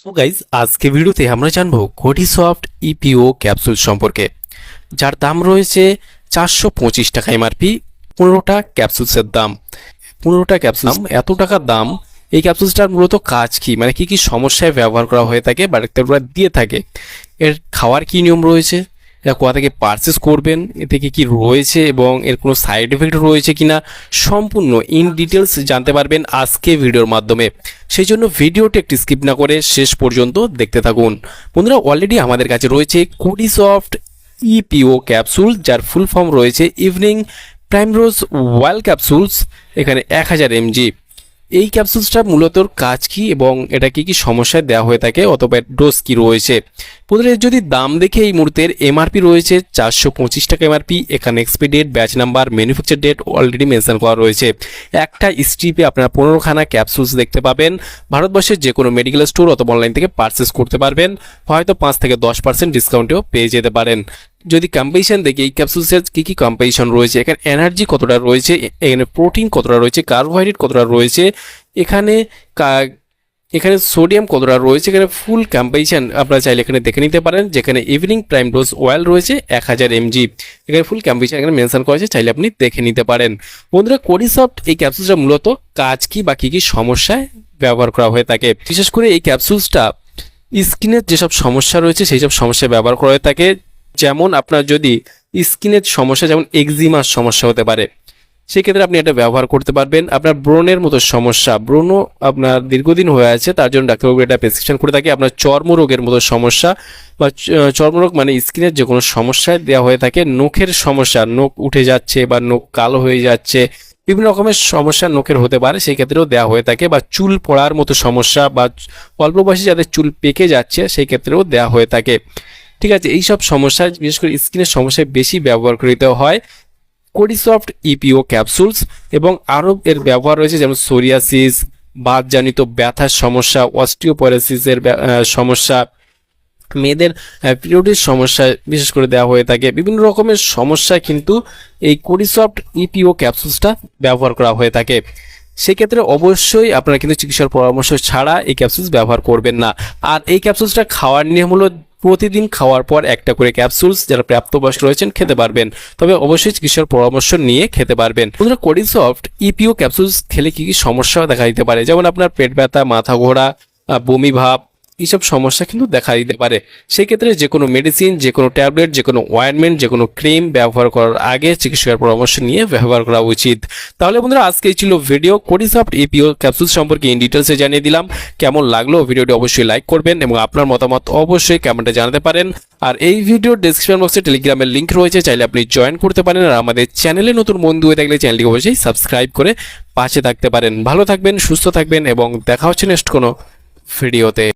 So guys আজকে ভিডিওতে আমরা জানব কোডিসফট ইপিও ক্যাপসুল সম্পর্কে। যার দাম রয়েছে চারশো পঁচিশ টাকা এমআরপি পনেরোটা ক্যাপসুলসের দাম। পনেরোটা ক্যাপসুল এত টাকা দাম? এই ক্যাপসুলসটার মূলত কাজ কি? মানে কি কি সমস্যায় ব্যবহার করা হয়ে থাকে বা ডাক্তাররা দিয়ে থাকে? এর খাওয়ার কি নিয়ম রয়েছে? এটা কোথা থেকে পারচেস করবেন, এ থেকে কি রয়েছে এবং এর কোনো সাইড এফেক্ট রয়েছে কিনা, সম্পূর্ণ ইন ডিটেলস জানতে পারবেন আজকে ভিডিওর মাধ্যমে। সেই জন্য ভিডিওটি একটি স্কিপ না করে শেষ পর্যন্ত দেখতে থাকুন। বন্ধুরা অলরেডি আমাদের কাছে রয়েছে কোডিসফট ইপিও ক্যাপসুল যার ফুল ফর্ম রয়েছে ইভিনিং প্রাইমরোজ ওয়াল ক্যাপসুলস এখানে এক হাজার এমজি এই ক্যাপসুলসটা মূলত কাজ কি এবং এটা কি কি সমস্যায় দেওয়া হয়ে থাকে অথবা ডোজ কি রয়েছে? বন্ধুরা যদি দাম দেখে এই মুহূর্তের এমআরপি রয়েছে, চারশো পঁচিশ টাকা এমআরপি এখানে expiry date batch number manufacture date already mention করা রয়েছে। একটা স্ট্রিপে আপনারা পনেরোখানা ক্যাপসুলস দেখতে পাবেন। ভারতবর্ষের যে কোনো মেডিকেল স্টোর অথবা অনলাইন থেকে পারচেস করতে পারবেন। হয়তো পাঁচ থেকে দশ পার্সেন্ট ডিসকাউন্টেও পেয়ে যেতে পারেন। যদি কম্পিটিশন দেখি, এই ক্যাপসুলসের কী কী কম্পিটিশন রয়েছে? এখানে এনার্জি কতটা রয়েছে? এখানে প্রোটিন কতটা রয়েছে? কার্বোহাইড্রেট কতটা রয়েছে? এখানে এখানে সোডিয়াম কতটা রয়েছে? এখানে ফুল কম্পিটিশন আপনারা চাইলে এখানে দেখে নিতে পারেন, যেখানে ইভিনিং প্রাইম ডোজ অয়েল রয়েছে, এক হাজার এমজি এখানে ফুল কম্পিটিশন এখানে মেনশন করা আছে, চাইলে আপনি দেখে নিতে পারেন। বন্ধুরা কোডিসফট এই ক্যাপসুলসটা মূলত কাজ কি বা কী কী সমস্যায় ব্যবহার করা হয়ে থাকে? বিশেষ করে এই ক্যাপসুলসটা স্কিনের যেসব সমস্যা রয়েছে সেই সব সমস্যায় ব্যবহার করা হয়ে থাকে। যেমন আপনার যদি স্কিনের সমস্যা, যেমন এক্সিমার সমস্যা হতে পারে, সেক্ষেত্রে আপনি এটা ব্যবহার করতে পারবেন। আপনার ব্রণের মতো সমস্যা ব্রণ আপনার দীর্ঘদিন হয়ে আছে, তার জন্য ডাক্তারবাবু এটা প্রেসক্রিপশন করে থাকে। আপনার চর্মরোগের মতো সমস্যা বা চর্মরোগ মানে স্কিনের যে কোনো সমস্যায় দেওয়া হয়ে থাকে। নখের সমস্যা, নখ উঠে যাচ্ছে বা নখ কালো হয়ে যাচ্ছে, বিভিন্ন রকমের সমস্যা নখের হতে পারে সেই ক্ষেত্রেও দেওয়া হয়ে থাকে বা চুল পড়ার মতো সমস্যা বা অল্প বয়সে যাদের চুল পেকে যাচ্ছে সেই ক্ষেত্রেও দেওয়া হয়ে থাকে। ঠিক আছে এই সব সমস্যা বিশেষ করে স্কিনের সমস্যায় বেশি ব্যবহার করিতে হয় কোডিসফট ইপিও ক্যাপসুলস এবং আরও এর ব্যবহার রয়েছে যেমন সোরিয়াসিস বাতজনিত ব্যথার সমস্যা অস্টিওপোরোসিসের সমস্যা, মেয়েদের পিরিয়ডের সমস্যা বিশেষ করে দেওয়া হয়ে থাকে। বিভিন্ন রকমের সমস্যা কিন্তু এই কোডিসফট ইপিও ক্যাপসুলসটা ব্যবহার করা হয়ে থাকে। সেক্ষেত্রে অবশ্যই আপনারা কিন্তু চিকিৎসার পরামর্শ ছাড়া এই ক্যাপসুলস ব্যবহার করবেন না। আর এই ক্যাপসুলসটা খাওয়ার নিয়ম হলো প্রতিদিন খাওয়ার পর একটা করে ক্যাপসুলস যারা প্রাপ্তবয়স্ক রয়েছেন খেতে পারবেন। তবে অবশ্যই চিকিৎসার পরামর্শ নিয়ে খেতে পারবেন। বন্ধুরা কোডিসফট ইপিও ক্যাপসুলস খেলে কি কি সমস্যা দেখা দিতে পারে? যেমন আপনার পেট ব্যথা, মাথা ঘোরা বমি ভাব এইসব সমস্যা কিন্তু দেখা দিতে পারে। সেক্ষেত্রে যে কোনো মেডিসিন যে কোনো ট্যাবলেট যে কোনো অয়েনমেন্ট যে কোনো ক্রিম ব্যবহার করার আগে চিকিৎসকের পরামর্শ নিয়ে ব্যবহার করা উচিত। তাহলে বন্ধুরা আজকে ছিল ভিডিও কোডিসফট এপিও ক্যাপসুল সম্পর্কে ইন ডিটেলসে জানিয়ে দিলাম। কেমন লাগল ভিডিওটি অবশ্যই লাইক করবেন এবং আপনার মতামত অবশ্যই কমেন্টে জানাতে পারেন। আর এই ভিডিও ডেসক্রিপশন বক্সে টেলিগ্রামের লিঙ্ক রয়েছে, চাইলে আপনি জয়েন করতে পারেন আর আমাদের চ্যানেলে নতুন বন্ধু হয়ে থাকলে চ্যানেলটি অবশ্যই সাবস্ক্রাইব করে পাশে থাকতে পারেন। ভালো থাকবেন, সুস্থ থাকবেন এবং দেখা হচ্ছে নেক্সট কোনো ভিডিওতে